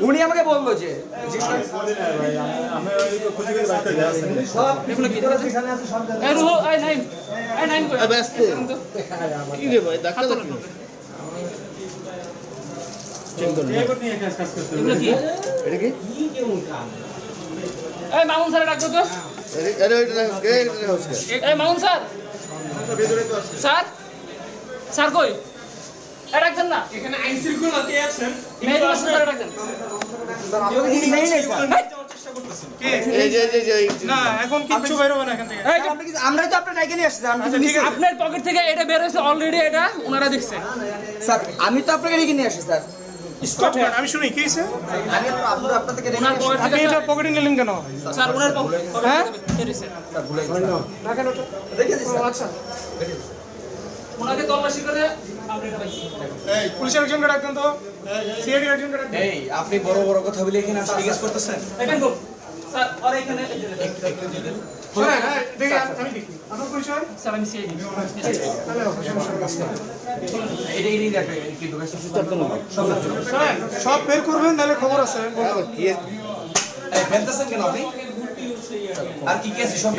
উনি আমাকে বলল যে মামুন স্যার ডাকতো তো। মামুন স্যার। স্যার? স্যার কই? এখানে আইন শৃঙ্খলা কে আছেন মেহেদুল হাসান স্যার নেই নেই স্যার। কে? এই যে এই যে এই যে না এখন কিচ্ছু বের হবে না এখান থেকে? এই, আপনি কি- আমরাই তো আপনার পকেট থেকে এটা বের হয়েছে অলরেডি এটা ওনারা দেখছে। স্যার আমি তো আপনাকে ডেকে নিয়ে আসছি স্যার। স্টপ করেন আমি শুনি কি হয়েছে? আপনি থেকে এটা পকেটে নিলেন কেন? স্যার ওনার হ্যাঁ? রেখে স্যার। আচ্ছা। ওনাকে তল্লাশি করে পুলিশের একজনকে ডাকতেন তো। সিআইডি একজনকে ডাকতেন এই আপনি বড় বড় কথা বলে এখানে আসলে জিজ্ঞেস করতেছেন? এখানে বল স্যার আর এখানে হ্যাঁ দেখি আমি দেখি। আপনার পরিচয়? স্যার তাহলে কিন্তু শোনেন সব বের করবেন নাহলে খবর আছে। কেন আপনি? আর কি কেস সব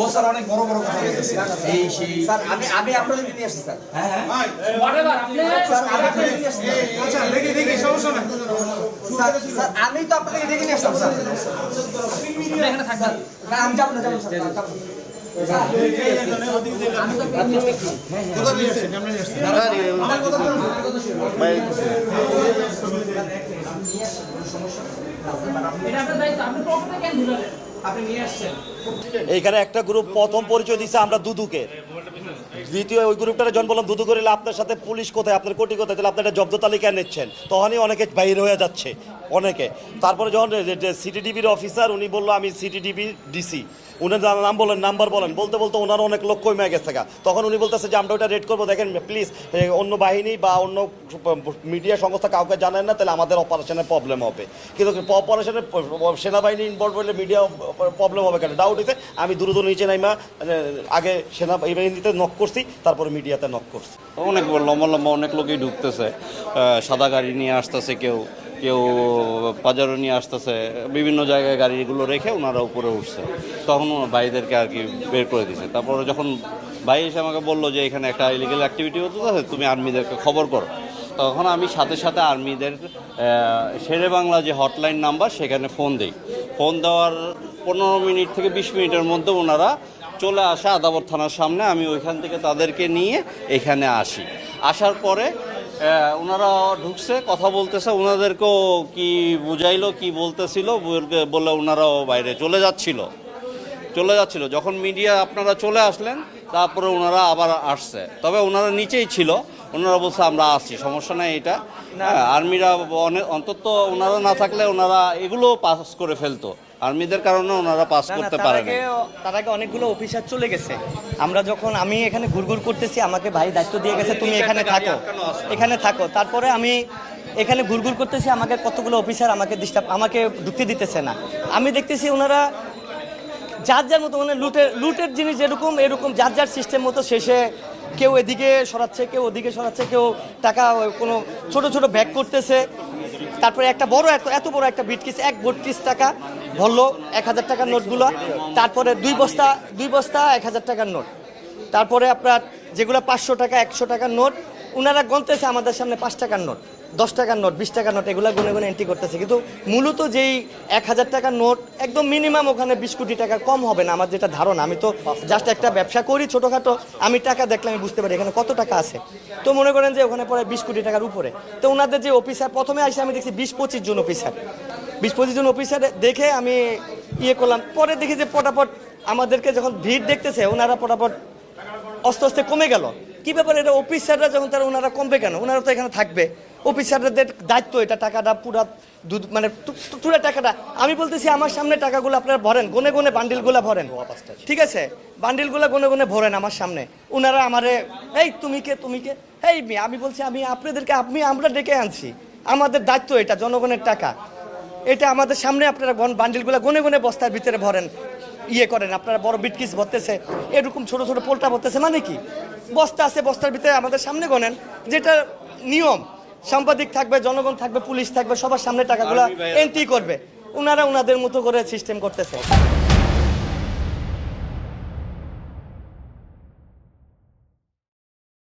ও স্যার অনেক বড় বড় কথা বলতেছে। এই সেই স্যার আমি আমি আপনাদের নিয়ে আসছি স্যার। হ্যাঁ হ্যাঁ। হোয়াটএভার আপনি স্যার আমি আপনাদের নিয়ে আসছি। আচ্ছা দেখি দেখি সমস্যা নাই। স্যার স্যার আমি তো আপনাকে ডেকে নিয়ে আসলাম স্যার। এখানে থাকবেন। না আমি যাব না যাব না, স্যার যাব না। ভাই এটা আপনার দায়িত্ব আপনি পকেটে কেন ঢুকালেন আপনি নিয়ে আসছেন এইখানে একটা গ্রুপ প্রথম পরিচয় দিছে আমরা দুদুকে দ্বিতীয় ওই গ্রুপটার জন বললাম দুদু করিলে আপনার সাথে পুলিশ কোথায়, আপনার কোটি কোথায়, তাহলে আপনার জব্দ তালিকা নিচ্ছেন তখনই অনেকে বাইরে হয়ে যাচ্ছে অনেকে। তারপরে যখন সিটিডিবির অফিসার উনি বলল আমি সিটিডিবি ডিসি। উনি নাম বলেন নাম্বার বলেন বলতে বলতে ওনার অনেক লোক কমে গেছে। তখন উনি বলতেছে যে আমরা ওটা রেড করব দেখেন প্লিজ অন্য বাহিনী বা অন্য মিডিয়া সংস্থা কাউকে জানেন না তাহলে আমাদের অপারেশনের প্রবলেম হবে। কিন্তু অপারেশনে সেনাবাহিনী ইনভলভ হলে মিডিয়া প্রবলেম হবে কেন? ডাউট হয়েছে আমি দ্রুত নিচে নাইমা মানে, আগে সেনাবাহিনীতে নক করছি তারপরে মিডিয়াতে নক করছি। অনেক লম্বা লম্বা অনেক লোকই ঢুকতেছে। সাদা গাড়ি নিয়ে আসতেছে কেউ। কেউ পাজারো নিয়ে আসতেছে, বিভিন্ন জায়গায় গাড়িগুলো রেখে ওনারা উপরে উঠছে। তখন ভাইদেরকে আর কি বের করে দিছে। তারপরে যখন ভাই এসে আমাকে বলল যে, এখানে একটা ইলিগেল অ্যাক্টিভিটি হতে তুমি আর্মিদেরকে খবর করো। তখন আমি সাথে সাথে আর্মিদের শেরে বাংলা যে হটলাইন নাম্বার সেখানে ফোন দিই। ফোন দেওয়ার পনেরো মিনিট থেকে বিশ মিনিটের মধ্যে ওনারা চলে আসে আদাবর থানার সামনে। আমি ওইখান থেকে তাদেরকে নিয়ে এখানে আসি। আসার পরে ওনারা ঢুকছে, কথা বলতেছে ওনাদেরকেও কি বুঝাইলো, কি বলতেছিল বলে ওনারাও বাইরে চলে যাচ্ছিল। চলে যাচ্ছিল। যখন মিডিয়া আপনারা চলে আসলেন, তারপরে ওনারা আবার আসছে। তবে ওনারা নিচেই ছিল। ওনারা বলছে আমরা আসছি সমস্যা নাই এটা। হ্যাঁ, আর্মিরা অনেক অন্তত ওনারা না থাকলে ওনারা এগুলো পাস করে ফেলতো। আর্মিদের কারণে ওনারা পাস করতে পারে তার আগে অনেকগুলো অফিসার চলে গেছে। আমরা যখন আমি এখানে ঘুরঘুর করতেছি আমাকে ভাই দায়িত্ব দিয়ে গেছে তুমি এখানে থাকো। এখানে থাকো। তারপরে আমি এখানে ঘুরঘুর করতেছি আমাকে কতগুলো অফিসার আমাকে ডিস্টার্ব আমাকে ঢুকতে দিতেছে না। আমি দেখতেছি ওনারা যার যার মতো মানে লুটের লুটের জিনিস যেরকম এরকম যার যার সিস্টেম মতো শেষে কেউ এদিকে সরাচ্ছে, কেউ ওদিকে সরাচ্ছে, কেউ টাকা, কোনো ছোট ছোট ব্যাগ করতেছে। তারপরে একটা বড়, এত এত বড় একটা বিটকিস এক বত্রিশ টাকা ভরলো, এক হাজার টাকার নোটগুলো। তারপরে দুই বস্তা দুই বস্তা, এক হাজার টাকার নোট। তারপরে আপনার যেগুলো পাঁচশো টাকা, একশো টাকার নোট ওনারা গনতেছে আমাদের সামনে পাঁচ টাকার নোট। দশ টাকার নোট, বিশ টাকার নোট, এগুলো গুনে গুনে এন্ট্রি করতেছে। কিন্তু মূলত যেই এক হাজার টাকার নোট, একদম মিনিমাম ওখানে বিশ কোটি টাকার কম হবে না আমার যেটা ধারণা। আমি তো জাস্ট একটা ব্যবসা করি ছোটোখাটো, আমি টাকা দেখলে আমি বুঝতে পারি এখানে কত টাকা আছে। তো মনে করেন যে ওখানে পরে বিশ কোটি টাকার উপরে। তো ওনাদের যে অফিসার প্রথমে আসে আমি দেখছি বিশ পঁচিশ জন অফিসার বিশ পঁচিশ জন অফিসার দেখে আমি ইয়ে করলাম। পরে দেখি যে পটাপট আমাদেরকে যখন ভিড় দেখতেছে ওনারা পটাপট আস্তে আস্তে কমে গেল। কি ব্যাপার, এটা অফিসাররা যখন তারা ওনারা কমবে কেন? ওনারা তো এখানে থাকবে। অফিসারদের দায়িত্ব এটা, টাকাটা পুরা দুধ মানে তু- টাকাটা। আমি বলতেছি, আমার সামনে টাকাগুলো আপনারা ভরেন, গনে গনে বান্ডিলগুলো ভরেন। ঠিক আছে? বান্ডিলগুলো গনে গনে ভরেন আমার সামনে। ওনারা আমারে, এই, তুমি কে তুমি কে? এই আমি বলছি, আমি আপনাদেরকে আপনি আমরা ডেকে আনছি। আমাদের দায়িত্ব এটা, জনগণের টাকা। এটা আমাদের সামনে আপনারা গন বান্ডিলগুলো গনে গনে বস্তার ভিতরে ভরেন ইয়ে করেন। আপনারা বড় বিটকিস ভরতেছে, এরকম ছোট ছোট পোলটা ভরতেছে মানে কি? বস্তা আছে, বস্তার ভিতরে আমাদের সামনে গনেন, যেটা নিয়ম। সাংবাদিক থাকবে জনগণ থাকবে পুলিশ থাকবে সবার সামনে টাকাগুলো এন্ট্রি করবে। ওনারা ওনাদের মতো করে সিস্টেম করতেছে।